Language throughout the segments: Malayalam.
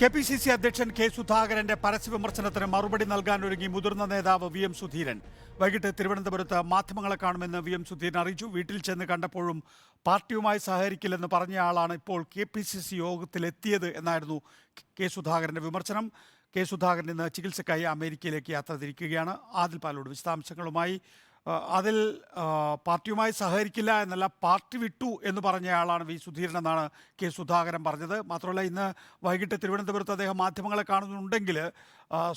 കെ പി സി സി അധ്യക്ഷൻ കെ സുധാകരന്റെ പരസ്യ വിമർശനത്തിന് മറുപടി നൽകാൻ ഒരുങ്ങി മുതിർന്ന നേതാവ് വി എം സുധീരൻ. വൈകിട്ട് തിരുവനന്തപുരത്ത് മാധ്യമങ്ങളെ കാണുമെന്ന് വി എം സുധീരൻ അറിയിച്ചു. വീട്ടിൽ ചെന്ന് കണ്ടപ്പോഴും പാർട്ടിയുമായി സഹകരിക്കില്ലെന്ന് പറഞ്ഞയാളാണ് ഇപ്പോൾ കെ പി സി സി യോഗത്തിലെത്തിയത് എന്നായിരുന്നു കെ സുധാകരന്റെ വിമർശനം. കെ സുധാകരൻ ഇന്ന് ചികിത്സയ്ക്കായി അമേരിക്കയിലേക്ക് യാത്ര തിരിക്കുകയാണ്. ആദിൽ പാലോട് വിശദാംശങ്ങളുമായി അതിൽ പാർട്ടിയുമായി സഹകരിക്കില്ല എന്നല്ല പാർട്ടി വിട്ടു എന്ന് പറഞ്ഞയാളാണ് വി സുധീരൻ എന്നാണ് കെ സുധാകരൻ പറഞ്ഞത്. മാത്രമല്ല ഇന്ന് വൈകിട്ട് തിരുവനന്തപുരത്ത് അദ്ദേഹം മാധ്യമങ്ങളെ കാണുന്നുണ്ടെങ്കിൽ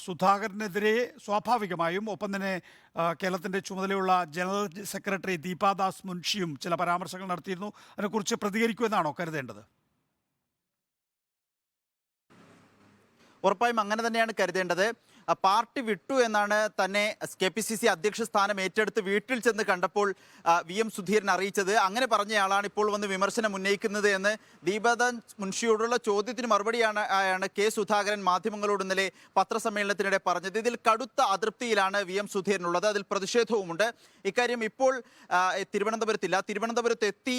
സുധാകരനെതിരെ സ്വാഭാവികമായും ഒപ്പം തന്നെ കേരളത്തിന്റെ ചുമതലയുള്ള ജനറൽ സെക്രട്ടറി ദീപാദാസ് മുൻഷിയും ചില പരാമർശങ്ങൾ നടത്തിയിരുന്നു. അതിനെക്കുറിച്ച് പ്രതികരിക്കുമെന്നാണോ കരുതേണ്ടത്? ഉറപ്പായും അങ്ങനെ തന്നെയാണ് കരുതേണ്ടത്. പാർട്ടി വിട്ടു എന്നാണ് തന്നെ കെ പി സി സി അധ്യക്ഷ സ്ഥാനം ഏറ്റെടുത്ത് വീട്ടിൽ ചെന്ന് കണ്ടപ്പോൾ വി എം സുധീരൻ അറിയിച്ചത്. അങ്ങനെ പറഞ്ഞയാളാണ് ഇപ്പോൾ വന്ന് വിമർശനം ഉന്നയിക്കുന്നത് എന്ന് ദീപദൻ മുൻഷിയോടുള്ള ചോദ്യത്തിന് മറുപടിയാണ് ആണ് കെ സുധാകരൻ മാധ്യമങ്ങളോട് ഇന്നലെ പത്രസമ്മേളനത്തിനിടെ പറഞ്ഞത്. ഇതിൽ കടുത്ത അതൃപ്തിയിലാണ് വി എം സുധീരനുള്ളത്. അതിൽ പ്രതിഷേധവുമുണ്ട്. ഇക്കാര്യം ഇപ്പോൾ തിരുവനന്തപുരത്തില്ല. തിരുവനന്തപുരത്ത് എത്തി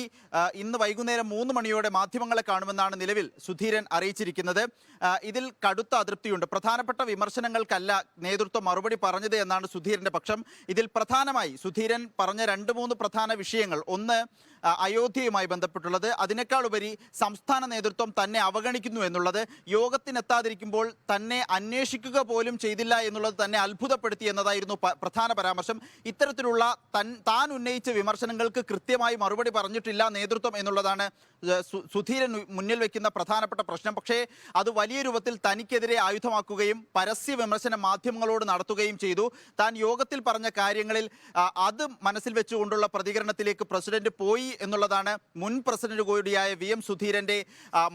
ഇന്ന് വൈകുന്നേരം മൂന്ന് മണിയോടെ മാധ്യമങ്ങളെ കാണുമെന്നാണ് നിലവിൽ സുധീരൻ അറിയിച്ചിരിക്കുന്നത്. ഇതിൽ കടുത്ത അതൃപ്തിയുണ്ട്. പ്രധാനപ്പെട്ട വിമർശനങ്ങൾക്കല്ല നേതൃത്വം മറുപടി പറഞ്ഞത് എന്നാണ് സുധീരന്റെ പക്ഷം. ഇതിൽ പ്രധാനമായി സുധീരൻ പറഞ്ഞ രണ്ട് മൂന്ന് പ്രധാന വിഷയങ്ങൾ. ഒന്ന് അയോധ്യയുമായി ബന്ധപ്പെട്ടുള്ളത്. അതിനേക്കാൾ ഉപരി സംസ്ഥാന നേതൃത്വം തന്നെ അവഗണിക്കുന്നു എന്നുള്ളത്. യോഗത്തിനെത്താതിരിക്കുമ്പോൾ തന്നെ അന്വേഷിക്കുക പോലും ചെയ്തില്ല എന്നുള്ളത് തന്നെ അത്ഭുതപ്പെടുത്തി എന്നതായിരുന്നു പ്രധാന പരാമർശം. ഇത്തരത്തിലുള്ള തൻ താൻ ഉന്നയിച്ച വിമർശനങ്ങൾക്ക് കൃത്യമായി മറുപടി പറഞ്ഞിട്ടില്ല നേതൃത്വം എന്നുള്ളതാണ് സുധീരൻ മുന്നിൽ വയ്ക്കുന്ന പ്രധാനപ്പെട്ട പ്രശ്നം. പക്ഷേ അത് വലിയ രൂപത്തിൽ തനിക്കെതിരെ ആയുധമാക്കുകയും പരസ്യ വിമർശനം മാധ്യമങ്ങളോട് നടത്തുകയും ചെയ്തു. താൻ യോഗത്തിൽ പറഞ്ഞ കാര്യങ്ങളിൽ അത് മനസ്സിൽ വെച്ചുകൊണ്ടുള്ള പ്രതികരണത്തിലേക്ക് പ്രസിഡന്റ് പോയി എന്നുള്ളതാണ് മുൻ പ്രസിഡന്റ് കൂടിയായ വി എം സുധീരന്റെ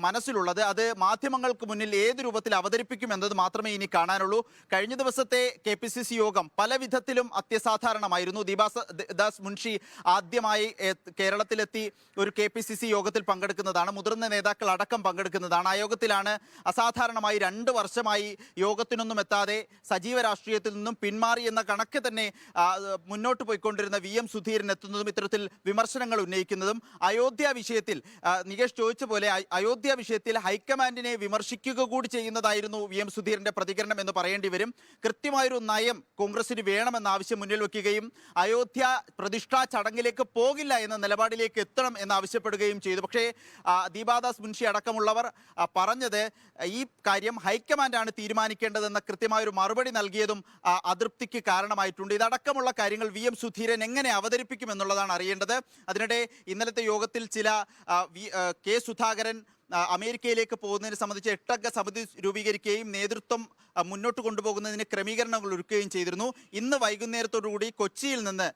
മനസ്സിലുള്ളത്. അത് മാധ്യമങ്ങൾക്ക് മുന്നിൽ ഏത് രൂപത്തിൽ അവതരിപ്പിക്കും എന്നത് മാത്രമേ ഇനി കാണാനുള്ളൂ. കഴിഞ്ഞ ദിവസത്തെ കെ പി സി സി യോഗം പല വിധത്തിലും അത്യസാധാരണമായിരുന്നു. ദീപാസ ദാസ് മുൻഷി ആദ്യമായി കേരളത്തിലെത്തി ഒരു കെ പി സി സി യോഗത്തിൽ പങ്കെടുക്കുന്നതാണ്. മുതിർന്ന നേതാക്കൾ അടക്കം പങ്കെടുക്കുന്നതാണ്. ആ യോഗത്തിലാണ് അസാധാരണമായി രണ്ട് വർഷമായി യോഗത്തിനൊന്നും എത്താതെ സജീവ രാഷ്ട്രീയത്തിൽ നിന്നും പിന്മാറി എന്ന കണക്ക് തന്നെ മുന്നോട്ട് പോയിക്കൊണ്ടിരുന്ന വി എം സുധീരൻ എത്തുന്നതും ഇത്തരത്തിൽ വിമർശനങ്ങൾ ഉന്നയിക്കുന്നതും അയോധ്യ വിഷയത്തിൽ നികേഷ് ചോദിച്ച പോലെ അയോധ്യ വിഷയത്തിൽ ഹൈക്കമാൻഡിനെ വിമർശിക്കുക കൂടി ചെയ്യുന്നതായിരുന്നു വി എം സുധീരന്റെ പ്രതികരണം എന്ന് പറയേണ്ടി വരും. കൃത്യമായൊരു നയം കോൺഗ്രസിന് വേണമെന്ന ആവശ്യം മുന്നിൽ വയ്ക്കുകയും അയോധ്യ പ്രതിഷ്ഠാ ചടങ്ങിലേക്ക് പോകില്ല എന്ന നിലപാടിലേക്ക് എത്തണം എന്ന് ആവശ്യപ്പെടുകയും ചെയ്തു. പക്ഷേ ദീപാദാസ് മുൻഷി അടക്കമുള്ളവർ പറഞ്ഞത് ഈ കാര്യം ഹൈക്കമാൻഡാണ് തീരുമാനിക്കേണ്ടതെന്ന കൃത്യമായൊരു മറുപടി നൽകിയതും അതൃപ്തിക്ക് കാരണമായിട്ടുണ്ട്. ഇതടക്കമുള്ള കാര്യങ്ങൾ വി എം സുധീരൻ എങ്ങനെ അവതരിപ്പിക്കുമെന്നുള്ളതാണ് അറിയേണ്ടത്. അതിനിടെ ഇന്നലത്തെ യോഗത്തിൽ ചില കെ സുധാകരൻ അമേരിക്കയിലേക്ക് പോകുന്നതിനെ സംബന്ധിച്ച് എട്ടംഗ സമിതി രൂപീകരിക്കുകയും നേതൃത്വം മുന്നോട്ട് കൊണ്ടുപോകുന്നതിന് ക്രമീകരണങ്ങൾ ഒരുക്കുകയും ചെയ്തിരുന്നു. ഇന്ന് വൈകുന്നേരത്തോടുകൂടി കൊച്ചിയിൽ നിന്ന്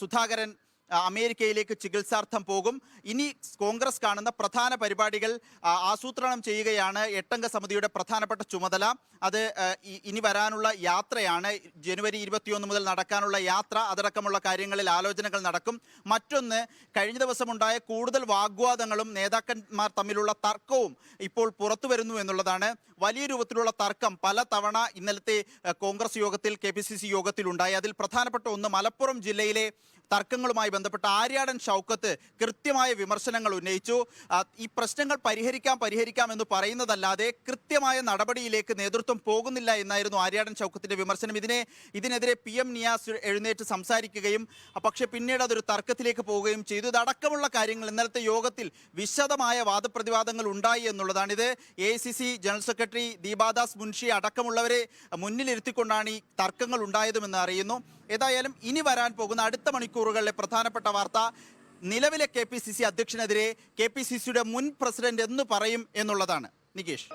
സുധാകരൻ അമേരിക്കയിലേക്ക് ചികിത്സാർത്ഥം പോകും. ഇനി കോൺഗ്രസ് കാണുന്ന പ്രധാന പരിപാടികൾ ആസൂത്രണം ചെയ്യുകയാണ് എട്ടംഗ സമിതിയുടെ പ്രധാനപ്പെട്ട ചുമതല. അത് ഇനി വരാനുള്ള യാത്രയാണ്. ജനുവരി ഇരുപത്തിയൊന്ന് മുതൽ നടക്കാനുള്ള യാത്ര. അതടക്കമുള്ള കാര്യങ്ങളിൽ ആലോചനകൾ നടക്കും. മറ്റൊന്ന് കഴിഞ്ഞ ദിവസമുണ്ടായ കൂടുതൽ വാഗ്വാദങ്ങളും നേതാക്കന്മാർ തമ്മിലുള്ള തർക്കവും ഇപ്പോൾ പുറത്തു വരുന്നു എന്നുള്ളതാണ് വലിയ രൂപത്തിലുള്ള തർക്കം. പല തവണ ഇന്നലത്തെ കോൺഗ്രസ് യോഗത്തിൽ കെ സി യോഗത്തിലുണ്ടായി. അതിൽ പ്രധാനപ്പെട്ട ഒന്ന് മലപ്പുറം ജില്ലയിലെ തർക്കങ്ങളുമായി ബന്ധപ്പെട്ട ആര്യാടൻ ഷൗക്കത്ത് കൃത്യമായ വിമർശനങ്ങൾ ഉന്നയിച്ചു. ഈ പ്രശ്നങ്ങൾ പരിഹരിക്കാം പരിഹരിക്കാം എന്ന് പറയുന്നതല്ലാതെ കൃത്യമായ നടപടിയിലേക്ക് നേതൃത്വം പോകുന്നില്ല എന്നായിരുന്നു ആര്യാടൻ ഷൗക്കത്തിന്റെ വിമർശനം. ഇതിനെ ഇതിനെതിരെ പി എം നിയാസ് എഴുന്നേറ്റ് സംസാരിക്കുകയും പക്ഷേ പിന്നീട് അതൊരു തർക്കത്തിലേക്ക് പോവുകയും ചെയ്തു. ഇതടക്കമുള്ള കാര്യങ്ങൾ ഇന്നലത്തെ യോഗത്തിൽ വിശദമായ വാദപ്രതിവാദങ്ങൾ ഉണ്ടായി എന്നുള്ളതാണ് ഇത് A general secretary Deepa Das Munshi അടക്കമുള്ളവരെ മുന്നിലിരുത്തിക്കൊണ്ടാണ് ഈ തർക്കങ്ങൾ ഉണ്ടായതുമെന്ന് അറിയുന്നു. ഏതായാലും ഇനി വരാൻ പോകുന്ന അടുത്ത മണിക്കൂറുകളിലെ പ്രധാനപ്പെട്ട വാർത്ത നിലവിലെ കെ പി സി സി അധ്യക്ഷനെതിരെ കെ പി സി സിയുടെ മുൻ പ്രസിഡന്റ് എന്ന് പറയും എന്നുള്ളതാണ്. നികേഷ്.